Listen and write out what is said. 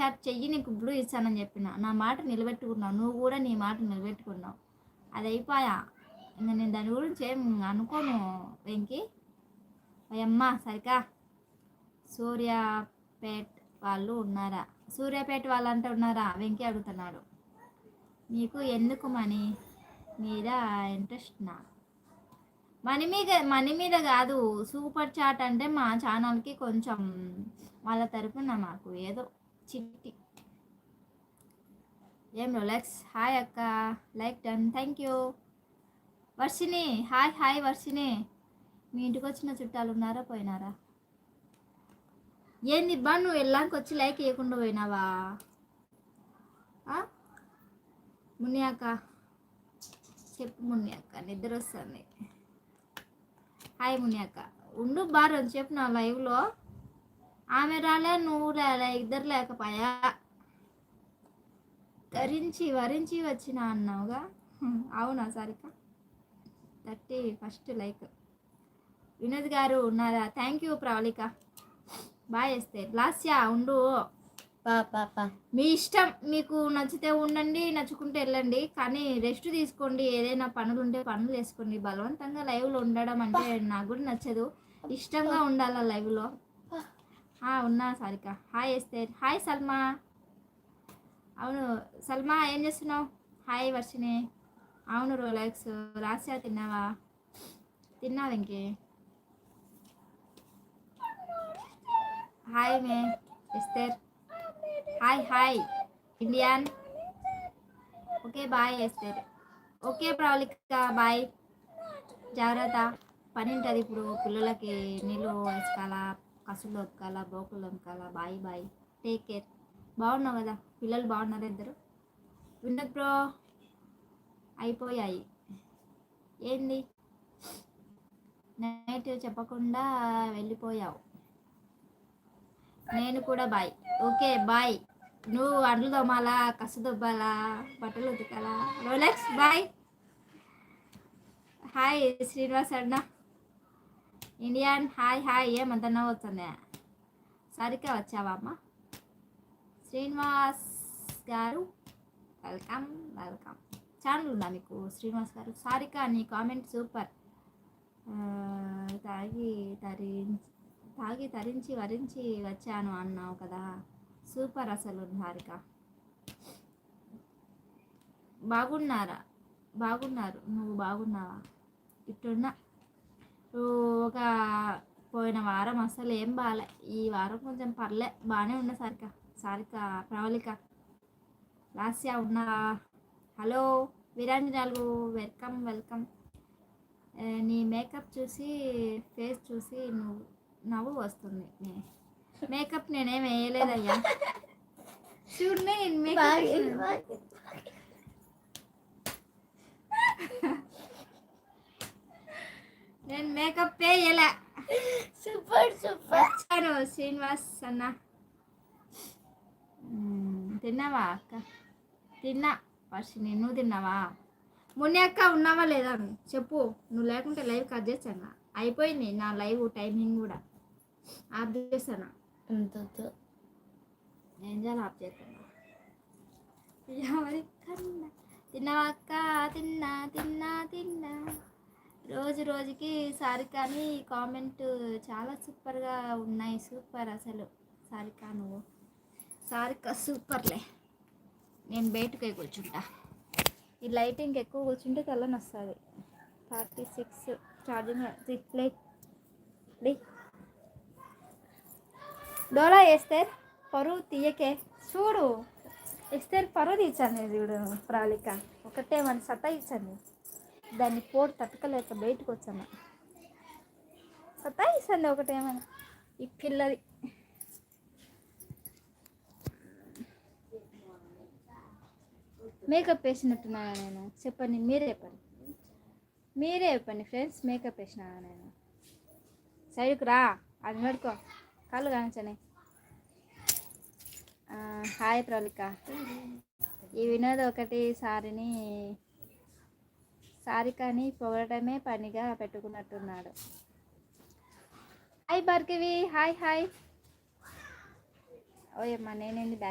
Chat చెయ్యి నీకు blue ఇస్తానని చెప్పిన. నా మాట నిలబెట్టుకున్నావు. నువ్వు కూడా నీ మాట నిలబెట్టుకున్నావు. అది అయిపోయా. ఇంకా నేను దాని గురించి ఏం అనుకోను వెంకి. అయ్యమ్మ సరికా. సూర్యాపేట్ వాళ్ళు ఉన్నారా? సూర్యాపేట వాళ్ళు అంటే ఉన్నారా? వెంకి అడుగుతున్నాడు. నీకు ఎందుకు మనీ మీద ఇంట్రెస్ట్ నా? మనీ మీద మనీ మీద కాదు. సూపర్ చాట్ అంటే మా ఛానల్కి కొంచెం వాళ్ళ తరపున మాకు ఏదో చిట్టి. ఏం రోలెక్స్ హాయ్ అక్క like done thank you Varshini hi hi Varshini మీ ఇంటికి వచ్చిన చుట్టాలు ఉన్నారా పోయినారా? ఏంది బా నువ్వు వెళ్ళానికి వచ్చి లైక్ వేయకుండా పోయినావా? ఆ? ముని అక్క చెప్పు ముని అక్క నిద్ర వస్తుంది. హాయ్ ముని అక్క. ఉండు బారు చెప్పు నా లైవ్లో ఆమె రాలే నువ్వు రాలే ఇద్దరు లేకపోయా ధరించి వరించి వచ్చిన అన్నావుగా. అవునా Sarika? Thirty first like. Vinod గారు ఉన్నారా? Thank you Pravalika. బాయ్ వేస్తే లాస్యా ఉండు. మీ ఇష్టం మీకు నచ్చితే ఉండండి నచ్చుకుంటే వెళ్ళండి కానీ రెస్ట్ తీసుకోండి ఏదైనా పనులు ఉంటే పనులు చేసుకోండి బలవంతంగా లైవ్లో ఉండడం అంటే నాకు కూడా నచ్చదు. ఇష్టంగా ఉండాలా లైవ్లో? ఉన్నా Sarika. Hi Esther. Hi Salma. అవును సల్మా ఏం చేస్తున్నావు? హాయ్ వర్షిని అవును రోలాక్స్ రాసియా తిన్నావా? తిన్నావు ఇంకే హాయ్ మే Esther. Hi hi. Indian. Okay bye Esther. Okay Pravalika bye. జాగ్రత్త. పని ఉంటుంది ఇప్పుడు పిల్లలకి నీళ్ళు వేసుకోవాలా కసులు ఒక్కాల బోకులు దొక్కాలా బాయ్ బాయ్. టేక్ కేర్ బాగున్నావు కదా? పిల్లలు బాగున్నారు ఇద్దరు? విన్నత్ బ్రో అయిపోయాయి. ఏంది? నైట్ చెప్పకుండా వెళ్ళిపోయావు. నేను కూడా బాయ్. Okay bye. నువ్వు అండ్లు దొమ్మాలా కసు దొబ్బాలా బట్టలు ఉతకాలా? Rolex bye. హాయ్ శ్రీనివాస్ అన్నా. ఇండియన్ హాయ్ హాయ్ ఏమంతన్నా వస్తుందా సరిగ్గా వచ్చావా అమ్మ? శ్రీనివాస్ గారు వెల్కమ్ వెల్కమ్. ఛానల్ ఉందా మీకు శ్రీనివాస్ గారు? సారిక నీ కామెంట్ సూపర్. తాగి తరి తాగి తరించి వరించి వచ్చాను అన్నావు కదా. సూపర్ అసలు హారిక. బాగున్నారా? బాగున్నారు. నువ్వు బాగున్నావా? ఇట్టున్నా ఒక పోయిన వారం అసలు ఏం బాగాలే ఈ వారం కొంచెం పర్లే బాగానే ఉన్నా సారిక సారిక ప్రవళిక లాస్యా ఉన్నా హలో వీరాంజనాలు వెల్కమ్ వెల్కమ్ ఆ, నీ మేకప్ చూసి ఫేస్ చూసి నువ్వు నవ్వు వస్తుంది మేకప్ నేనేం వేయలేదయ్యా చూడమే నేను మేకప్. నేను మేకప్ వేయలే సూపర్ సూపర్. వచ్చాను శ్రీనివాస్ అన్న. తిన్నావా అక్క? తిన్నా. వర్షిని నువ్వు తిన్నావా? ముని అక్క ఉన్నావా లేదా చెప్పు. నువ్వు లేకుంటే లైవ్ కట్ చేస్తాను? అయిపోయింది నా లైవ్ టైమింగ్ కూడా. ఆఫ్ చేస్తాను? ఏం చేయాలి ఆఫ్ చేస్తాను తిన్నావా అక్క? తిన్నా తిన్నా తిన్నా. రోజు రోజుకి సారికాని కామెంట్ చాలా సూపర్గా ఉన్నాయి. సూపర్ అసలు. సారికా నువ్వు? సారికా సూపర్లే. నేను బయటకి కూర్చుంటా. ఈ లైటింగ్ ఎక్కువ కూర్చుంటే తెల్లని వస్తుంది థర్టీ సిక్స్ ఛార్జింగ్ రిప్లై డోలా వేస్తే పరువు తీయకే. చూడు వేస్తే పరువు తీర్చండి చూడు ప్రాళిక ఒకటే మన సత్తా ఇచ్చండి దాన్ని పోటు తట్టుకలేక బయటకు వచ్చాను. సతాయిస్తుంది ఇస్తుంది ఒకటేమన్నా ఈ పిల్లది. మేకప్ వేసినట్టున్నా నేను. చెప్పండి మీరే చెప్పండి. మీరే చెప్పండి ఫ్రెండ్స్ మేకప్ వేసినా నేను. సైడ్కి రా అది నడుకో. కళ్ళు కానించని. హాయ్ ప్రవళిక ఈ వినోద్ ఒకటి సారిని సారికని పొగడమే పనిగా పెట్టుకున్నట్టున్నాడు. హాయ్ భార్గవి హాయ్ హాయ్ ఓయమ్మా నేనేంది బ్యాక్